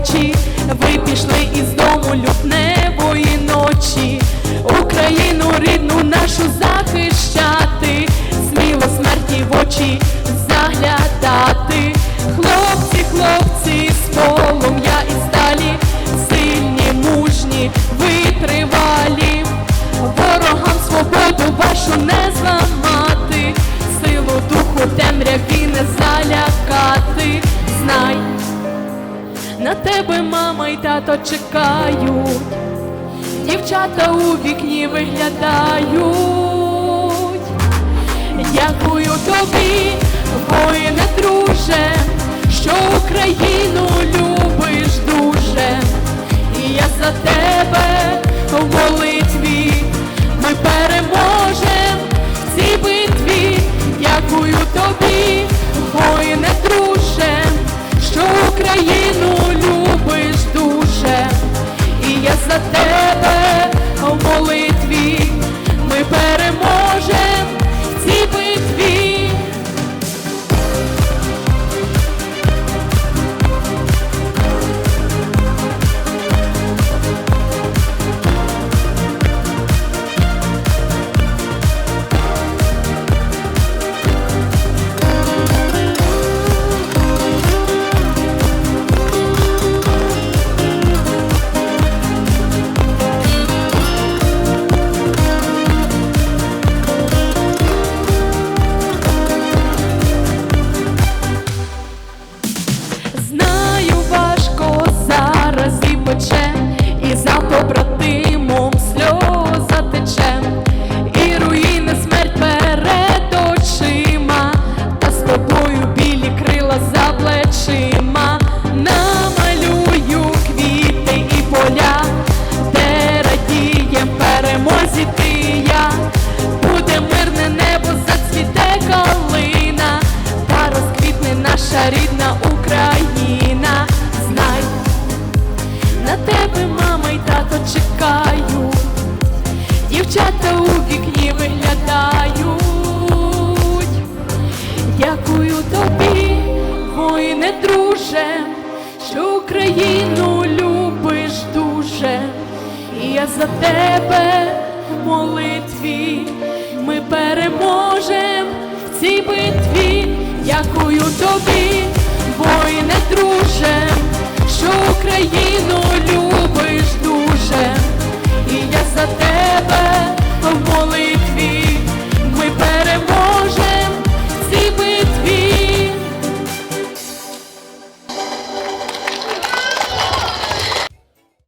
очі, ви пішли із дому, люб ночі, Україну рідну. На тебе мама й тато чекають, дівчата у вікні виглядають. Дякую тобі, воїне друже, що Україну любиш дуже, і я за тебе в молитві ми переможем Україну любиш душе, і я за тебе в у вікні виглядають. Дякую тобі, воїне друже, що Україну любиш дуже, і я за тебе молитві, ми переможем в цій битві. Дякую тобі, воїне друже,